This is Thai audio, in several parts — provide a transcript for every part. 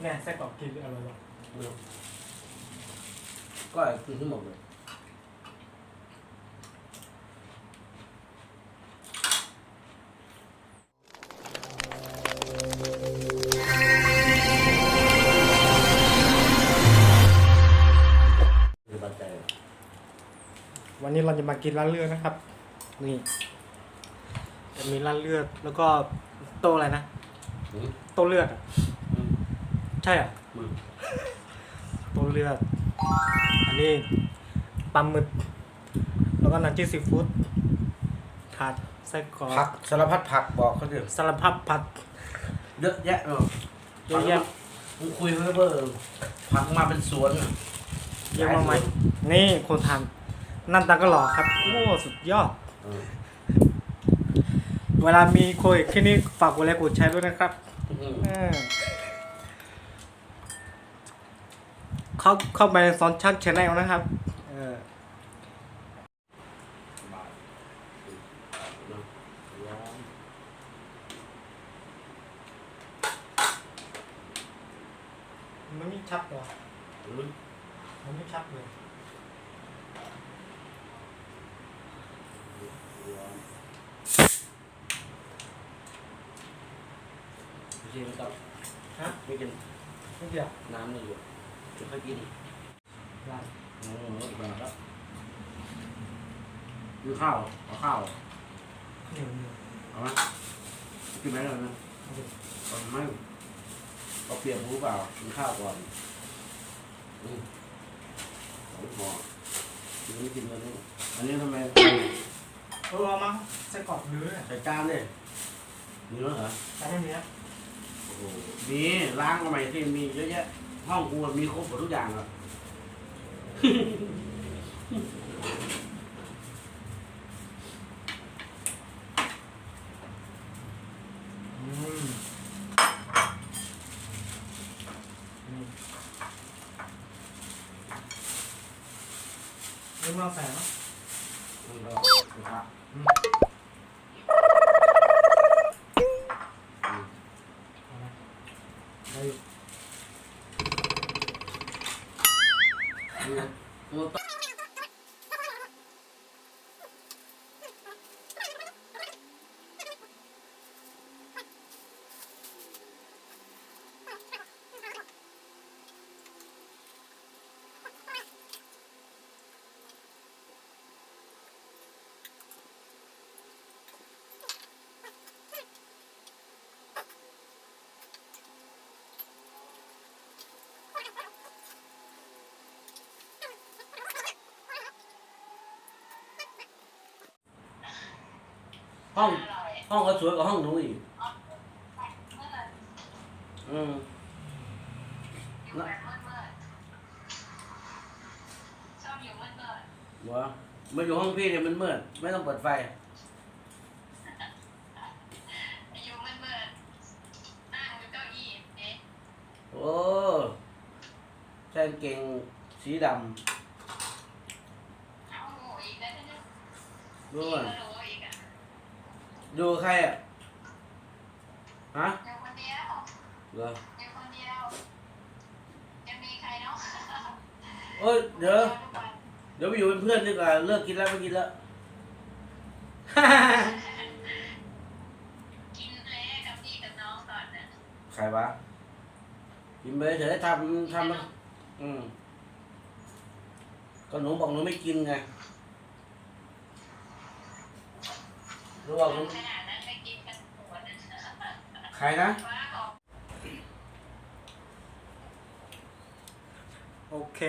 เนี่ยไส้กรอกกินอร่อยก็กินทั้งหมดเลยสบายใจๆวันนี้เราจะมากินร้านเลือดนะครับ นี่จะมีร้านเลือดแล้วก็โต๊ะอะไรนะอืมโต๊ะเลือดอะ อืมใช่อะอืมโต๊ะเลือดอันนี้ปลาหมึกแล้วก็น้ำจิ้มซีฟู้ดผัดไส้กรอผักกสารพัดผักบอกเขาเถอะสารพัดผัดเยอะแยะเนาะเยอะแยะมึงคุยเพ้อเพ้อผักมาเป็นสวนอะเยอะมากไหมายนี่คนทำหนั่นตาก็หล่อครับโอ้สุดยอด เออเวลามีคุยแค่นี้ฝากกดไลค์กดแชร์ด้วยนะครับอืมเออ เข้าเข้าไปในซอนชั่นชแนลนะครับเออเนาะร้อนมันไม่ชับหรออืมมันไม่ชับเลยร้อนไม่ใช่ไม่ต้องฮะไม่กินไม่เกี่ยวน้ำนี่อยู่เดี๋ ยวค่อยกินได้อืมมาแล้วกินข้าวเอาข้าวเหนียวเหนียวเอาไหมกินไหมก่อนนะเอาดิเอาไม่เอาเปรียบรู้เปล่ากินข้าวก่อนอืมสองห่อกินไม่กินเลยนี่อันนี้ทำไมเออเอามาใส่กรอบหรือเนี่ยใส่จานเลยมีแล้วเหรอแต่ไม่มีนะโอ้โหมีล้างมาใหม่ที่มีเยอะแยะ ห้องกูมีครบหมดทุกอย่างอะอืมนี่ไม่ต้องใส่เนอะมันก็กระทะอืมเอามาได้อยู่ อื มตัวโต ห้องห้องก็สวยกว่าห้องหนูอีกอืมนะวะมาอยู่ห้องพี่เนี่ยมันมืดไม่ต้องเปิดไฟโอ้ใส่กางเก่งสีดำ รู้ป่ะดูใครอะฮะเหรอเอ้ยเดี๋ยวเดี๋ยวไปอยู่เป็นเพื่อนดีกว่าเลิกกินแล้วไม่กินแล้วใครวะกินไปเฉยๆทำทำอืมก็หนูบอกหนูไม่กินไง รู้ว่าหนูใครนะโอเค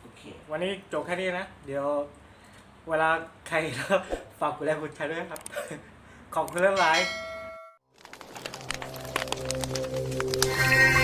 โอเค วันนี้จบแค่นี้นะ เดี๋ยวเวลาใครแล้วฝากกดไลค์กดแชร์ด้วยครับ ขอบคุณหลายๆ